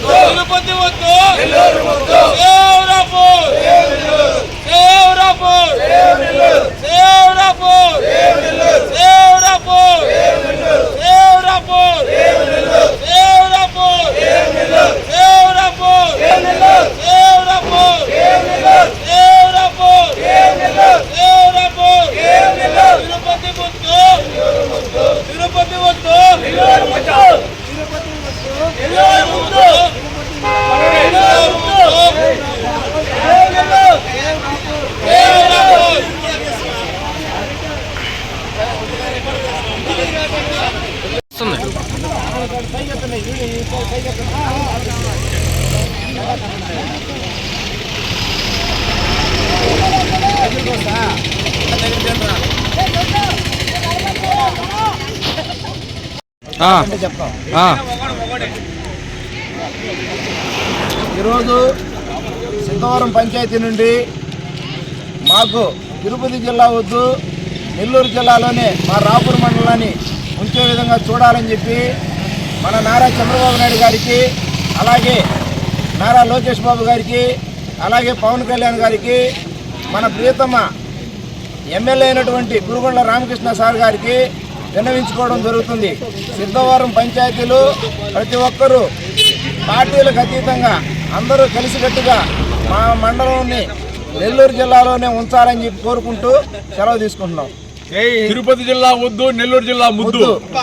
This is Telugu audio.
తిరుపతి వద్దు. ఈరోజు సిద్ధవరం పంచాయతీ నుండి మాకు తిరుపతి జిల్లా వద్దు నెల్లూరు జిల్లాలోనే మా రాపూర్ మండలాన్ని ఉంచే విధంగా చూడాలని చెప్పి మన నారా చంద్రబాబు నాయుడు గారికి అలాగే నారా లోకేష్ బాబు గారికి అలాగే పవన్ కళ్యాణ్ గారికి మన ప్రియతమ ఎమ్మెల్యే అయినటువంటి గురుగొండ రామకృష్ణ సార్ గారికి విన్నవించుకోవడం జరుగుతుంది. సిద్ధవరం పంచాయతీలు ప్రతి ఒక్కరూ పార్టీలకు అతీతంగా అందరూ కలిసికట్టుగా మా మండలంని నెల్లూరు జిల్లాలోనే ఉంచాలని చెప్పి కోరుకుంటూ సెలవు తీసుకుంటున్నాం. తిరుపతి జిల్లా వద్దు నెల్లూరు జిల్లా ముద్దు. ముద్దు.